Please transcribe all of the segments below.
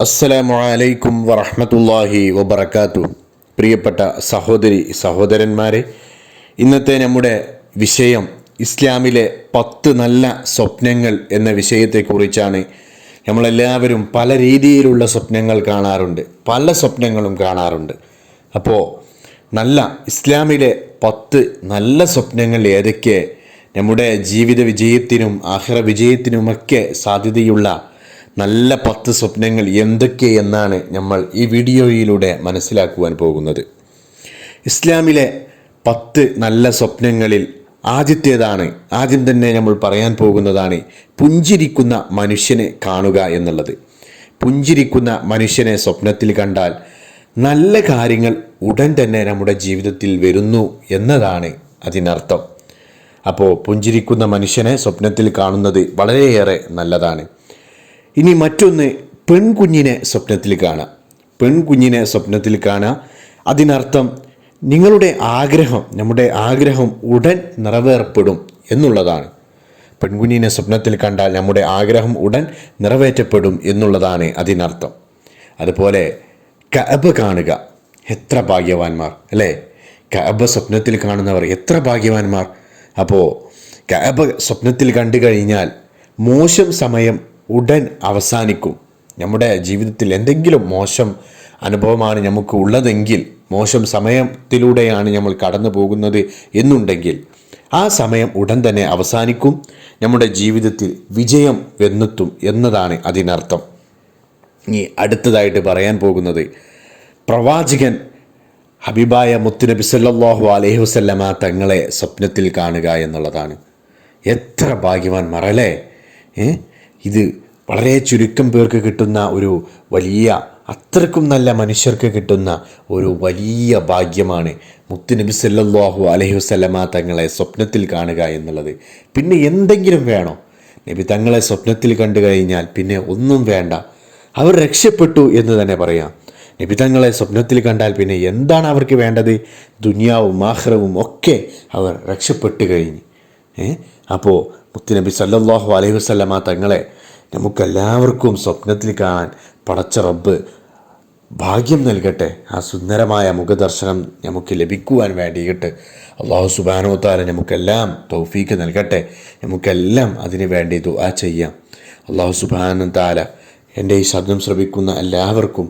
അസ്സലാമു അലൈക്കും വറഹമത്തല്ലാഹി വബറകാതു പ്രിയപ്പെട്ട സഹോദരി സഹോദരന്മാരെ ഇന്നത്തെ നമ്മുടെ വിഷയം ഇസ്ലാമിലെ പത്ത് നല്ല സ്വപ്നങ്ങൾ എന്ന വിഷയത്തെക്കുറിച്ചാണ് നമ്മളെല്ലാവരും പല രീതിയിലുള്ള സ്വപ്നങ്ങൾ കാണാറുണ്ട് പല സ്വപ്നങ്ങളും കാണാറുണ്ട്. അപ്പോൾ നല്ല ഇസ്ലാമിലെ പത്ത് നല്ല സ്വപ്നങ്ങൾ ഏതൊക്കെ? നമ്മുടെ ജീവിത വിജയത്തിനും ആഹ്റ വിജയത്തിനുമൊക്കെ സാധ്യതയുള്ള നല്ല പത്ത് സ്വപ്നങ്ങൾ എന്തൊക്കെ എന്നാണ് നമ്മൾ ഈ വീഡിയോയിലൂടെ മനസ്സിലാക്കുവാൻ പോകുന്നത്. ഇസ്ലാമിലെ പത്ത് നല്ല സ്വപ്നങ്ങളിൽ ആദ്യത്തേതാണ് ആദ്യം തന്നെ നമ്മൾ പറയാൻ പോകുന്നതാണ് പുഞ്ചിരിക്കുന്ന മനുഷ്യനെ കാണുക എന്നുള്ളത്. പുഞ്ചിരിക്കുന്ന മനുഷ്യനെ സ്വപ്നത്തിൽ കണ്ടാൽ നല്ല കാര്യങ്ങൾ ഉടൻ തന്നെ നമ്മുടെ ജീവിതത്തിൽ വരുന്നു എന്നതാണ് അതിനർത്ഥം. അപ്പോൾ പുഞ്ചിരിക്കുന്ന മനുഷ്യനെ സ്വപ്നത്തിൽ കാണുന്നത് വളരെയേറെ നല്ലതാണ്. ഇനി മറ്റൊന്ന് പെൺകുഞ്ഞിനെ സ്വപ്നത്തിൽ കാണാം. പെൺകുഞ്ഞിനെ സ്വപ്നത്തിൽ കാണാം. അതിനർത്ഥം നിങ്ങളുടെ ആഗ്രഹം നമ്മുടെ ആഗ്രഹം ഉടൻ നിറവേറപ്പെടും എന്നുള്ളതാണ്. പെൺകുഞ്ഞിനെ സ്വപ്നത്തിൽ കണ്ടാൽ നമ്മുടെ ആഗ്രഹം ഉടൻ നിറവേറ്റപ്പെടും എന്നുള്ളതാണ് അതിനർത്ഥം. അതുപോലെ കഅബ കാണുക. എത്ര ഭാഗ്യവാന്മാർ അല്ലേ? കഅബ സ്വപ്നത്തിൽ കാണുന്നവർ എത്ര ഭാഗ്യവാന്മാർ? അപ്പോൾ കഅബ സ്വപ്നത്തിൽ കണ്ടു കഴിഞ്ഞാൽ മോശം സമയം ഉടൻ അവസാനിക്കും. നമ്മുടെ ജീവിതത്തിൽ എന്തെങ്കിലും മോശം അനുഭവമാണ് നമുക്ക് ഉള്ളതെങ്കിൽ മോശം സമയത്തിലൂടെയാണ് നമ്മൾ കടന്നു പോകുന്നത് എന്നുണ്ടെങ്കിൽ ആ സമയം ഉടൻ തന്നെ അവസാനിക്കും. നമ്മുടെ ജീവിതത്തിൽ വിജയം എന്നെത്തും എന്നതാണ് അതിനർത്ഥം. ഇനി അടുത്തതായിട്ട് പറയാൻ പോകുന്നത് പ്രവാചകൻ ഹബീബായ മുത്തുനബി സല്ലാഹു അലൈഹി വസല്ലമ തങ്ങളെ സ്വപ്നത്തിൽ കാണുക എന്നുള്ളതാണ്. എത്ര ഭാഗ്യവാന്മാർ അല്ലേ? ഏ? ഇത് വളരെ ചുരുക്കം പേർക്ക് കിട്ടുന്ന ഒരു വലിയ അത്രക്കും നല്ല മനുഷ്യർക്ക് കിട്ടുന്ന ഒരു വലിയ ഭാഗ്യമാണ് മുത്തുനബി സല്ലാഹു അലഹി വസ്ലമ തങ്ങളെ സ്വപ്നത്തിൽ കാണുക എന്നുള്ളത്. പിന്നെ എന്തെങ്കിലും വേണോ? നബി തങ്ങളെ സ്വപ്നത്തിൽ കണ്ടു കഴിഞ്ഞാൽ പിന്നെ ഒന്നും വേണ്ട. അവർ രക്ഷപ്പെട്ടു എന്ന് തന്നെ പറയാം. നബി തങ്ങളെ സ്വപ്നത്തിൽ കണ്ടാൽ പിന്നെ എന്താണ് അവർക്ക് വേണ്ടത്? ദുനിയാവും ആഹ്റവും ഒക്കെ അവർ രക്ഷപ്പെട്ടു കഴിഞ്ഞു. അപ്പോൾ മുത്തുനബി സല്ലാഹു അലൈഹി വസല്ലമ തങ്ങളെ നമുക്കെല്ലാവർക്കും സ്വപ്നത്തിൽ കാണാൻ പടച്ച റബ്ബ് ഭാഗ്യം നൽകട്ടെ. ആ സുന്ദരമായ മുഖദർശനം നമുക്ക് ലഭിക്കുവാൻ വേണ്ടിയിട്ട് അള്ളാഹു താല നമുക്കെല്ലാം തൗഫീക്ക് നൽകട്ടെ. നമുക്കെല്ലാം അതിനു വേണ്ടി ദുആ ചെയ്യാം. അള്ളാഹു താല എന്റെ ഈ ശബ്ദം ശ്രവിക്കുന്ന എല്ലാവർക്കും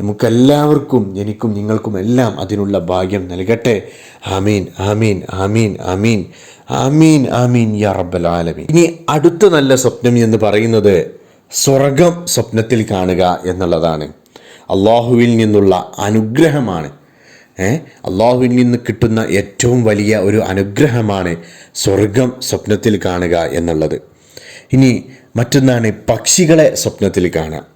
നമുക്കെല്ലാവർക്കും എനിക്കും നിങ്ങൾക്കും എല്ലാം അതിനുള്ള ഭാഗ്യം നൽകട്ടെ. ആമീൻ ആമീൻ ആമീൻ ആമീൻ ആമീൻ ആമീൻ യാ ഇനി അടുത്ത നല്ല സ്വപ്നം എന്ന് പറയുന്നത് സ്വർഗം സ്വപ്നത്തിൽ കാണുക എന്നുള്ളതാണ്. അള്ളാഹുവിൽ നിന്നുള്ള അനുഗ്രഹമാണ്. അള്ളാഹുവിൽ നിന്ന് കിട്ടുന്ന ഏറ്റവും വലിയ ഒരു അനുഗ്രഹമാണ് സ്വർഗം സ്വപ്നത്തിൽ കാണുക എന്നുള്ളത്. ഇനി മറ്റൊന്നാണ് പക്ഷികളെ സ്വപ്നത്തിൽ കാണുക.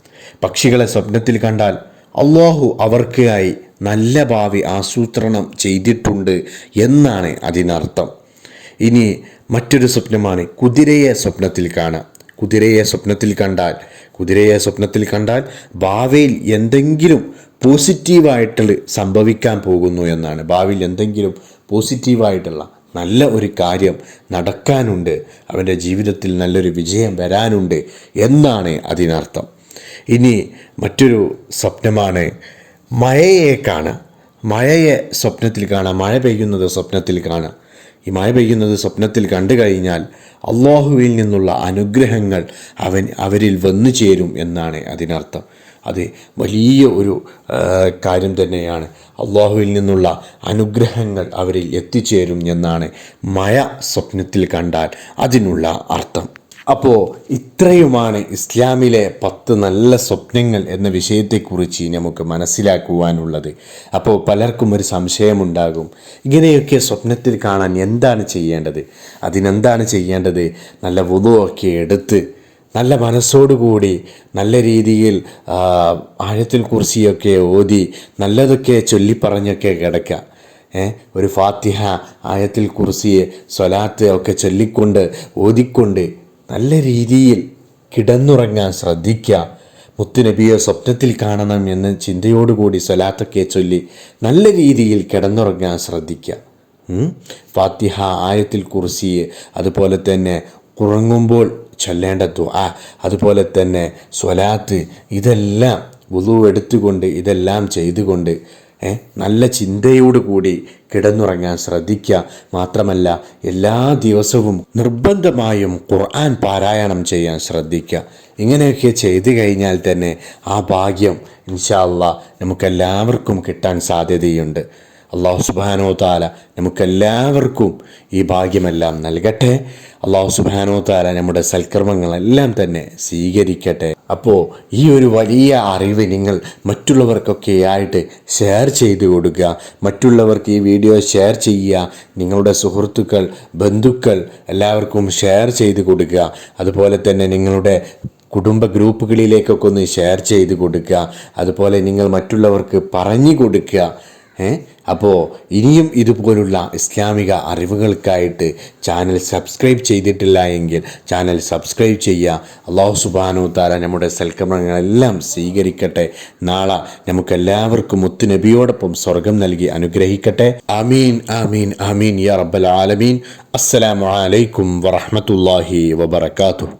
പക്ഷികളെ സ്വപ്നത്തിൽ കണ്ടാൽ അള്ളാഹു അവർക്കായി നല്ല ഭാവി ആസൂത്രണം ചെയ്തിട്ടുണ്ട് എന്നാണ് അതിനർത്ഥം. ഇനി മറ്റൊരു സ്വപ്നമാണ് കുതിരയെ സ്വപ്നത്തിൽ കാണാം കുതിരയെ സ്വപ്നത്തിൽ കണ്ടാൽ കുതിരയെ സ്വപ്നത്തിൽ കണ്ടാൽ ഭാവിയിൽ എന്തെങ്കിലും പോസിറ്റീവായിട്ടുള്ള സംഭവിക്കാൻ പോകുന്നു എന്നാണ്. ഭാവിയിൽ എന്തെങ്കിലും പോസിറ്റീവായിട്ടുള്ള നല്ല ഒരു കാര്യം നടക്കാനുണ്ട് അവന്റെ ജീവിതത്തിൽ നല്ലൊരു വിജയം വരാനുണ്ട് എന്നാണ് അതിനർത്ഥം. ഇനി മറ്റൊരു സ്വപ്നമാണ്. മഴയെ കാണുക. മഴയെ സ്വപ്നത്തിൽ കാണാം മഴ പെയ്യുന്നത് സ്വപ്നത്തിൽ കാണാം ഈ മഴ പെയ്യുന്നത് സ്വപ്നത്തിൽ കണ്ടു കഴിഞ്ഞാൽ അള്ളാഹുവിൽ നിന്നുള്ള അനുഗ്രഹങ്ങൾ അവൻ അവരിൽ വന്നു ചേരും എന്നാണ് അതിനർത്ഥം. അത് വലിയ ഒരു കാര്യം തന്നെയാണ്. അള്ളാഹുവിൽ നിന്നുള്ള അനുഗ്രഹങ്ങൾ അവരിൽ എത്തിച്ചേരും എന്നാണ് മഴ സ്വപ്നത്തിൽ കണ്ടാൽ അതിനുള്ള അർത്ഥം. അപ്പോൾ ഇത്രയുമാണ് ഇസ്ലാമിലെ പത്ത് നല്ല സ്വപ്നങ്ങൾ എന്ന വിഷയത്തെക്കുറിച്ച് നമുക്ക് മനസ്സിലാക്കുവാനുള്ളത്. അപ്പോൾ പലർക്കും ഒരു സംശയമുണ്ടാകും. ഇങ്ങനെയൊക്കെ സ്വപ്നത്തിൽ കാണാൻ എന്താണ് ചെയ്യേണ്ടത്? അതിനെന്താണ് ചെയ്യേണ്ടത്? നല്ല വുതുവൊക്കെ എടുത്ത് നല്ല മനസ്സോടുകൂടി നല്ല രീതിയിൽ ആഴത്തിൽ കുറിച്ചിയൊക്കെ ഓതി നല്ലതൊക്കെ ചൊല്ലിപ്പറഞ്ഞൊക്കെ കിടക്കുക ഒരു ഫാത്തിഹ ആയത്തിൽ കുറിസിയെ സ്വലാത്ത് ഒക്കെ ചൊല്ലിക്കൊണ്ട് ഓതിക്കൊണ്ട് നല്ല രീതിയിൽ കിടന്നുറങ്ങാൻ ശ്രദ്ധിക്കുക മുത്തുനബിയെ സ്വപ്നത്തിൽ കാണണം എന്ന ചിന്തയോടുകൂടി സ്വലാത്തൊക്കെ ചൊല്ലി നല്ല രീതിയിൽ കിടന്നുറങ്ങാൻ ശ്രദ്ധിക്കുക. ഫാത്തിഹ ആയത്തിൽ കുറിസിയെ അതുപോലെ തന്നെ ഉറങ്ങുമ്പോൾ ചൊല്ലേണ്ട ദുആ അതുപോലെ തന്നെ സ്വലാത്ത് ഇതെല്ലാം വുളു എടുത്തുകൊണ്ട് ഇതെല്ലാം ചെയ്തുകൊണ്ട് നല്ല ചിന്തയോടുകൂടി കിടന്നുറങ്ങാൻ ശ്രദ്ധിക്കുക. മാത്രമല്ല എല്ലാ ദിവസവും നിർബന്ധമായും ഖുർആൻ പാരായണം ചെയ്യാൻ ശ്രദ്ധിക്കുക. ഇങ്ങനെയൊക്കെ ചെയ്തു കഴിഞ്ഞാൽ തന്നെ ആ ഭാഗ്യം ഇൻഷാല്ല നമുക്കെല്ലാവർക്കും കിട്ടാൻ സാധ്യതയുണ്ട്. അള്ളാഹു സുബാനോ താല നമുക്കെല്ലാവർക്കും ഈ ഭാഗ്യമെല്ലാം നൽകട്ടെ. അള്ളാഹു സുബാനോ താല നമ്മുടെ സൽക്കർമ്മങ്ങളെല്ലാം തന്നെ സ്വീകരിക്കട്ടെ. അപ്പോൾ ഈ ഒരു വലിയ അറിവ് നിങ്ങൾ മറ്റുള്ളവർക്കൊക്കെ ആയിട്ട് ഷെയർ ചെയ്തു കൊടുക്കുക. മറ്റുള്ളവർക്ക് ഈ വീഡിയോ ഷെയർ ചെയ്യുക. നിങ്ങളുടെ സുഹൃത്തുക്കൾ ബന്ധുക്കൾ എല്ലാവർക്കും ഷെയർ ചെയ്ത് കൊടുക്കുക. അതുപോലെ തന്നെ നിങ്ങളുടെ കുടുംബ ഗ്രൂപ്പുകളിലേക്കൊക്കെ ഒന്ന് ഷെയർ ചെയ്ത് കൊടുക്കുക. അതുപോലെ നിങ്ങൾ മറ്റുള്ളവർക്ക് പറഞ്ഞു കൊടുക്കുക. അപ്പോൾ ഇനിയും ഇതുപോലുള്ള ഇസ്ലാമിക അറിവുകൾക്കായിട്ട് ചാനൽ സബ്സ്ക്രൈബ് ചെയ്തിട്ടില്ല എങ്കിൽ ചാനൽ സബ്സ്ക്രൈബ് ചെയ്യുക. അള്ളാഹു സുബാനു താര നമ്മുടെ സൽക്കരണങ്ങളെല്ലാം സ്വീകരിക്കട്ടെ. നാളെ നമുക്കെല്ലാവർക്കും മുത്തുനബിയോടൊപ്പം സ്വർഗം നൽകി അനുഗ്രഹിക്കട്ടെ. അമീൻ അമീൻ അമീൻ യാ റബ്ബൽ ആലമീൻ. അസ്സലാമു അലൈക്കും വറഹ്മത്തുള്ളാഹി വബറകാതുഹു.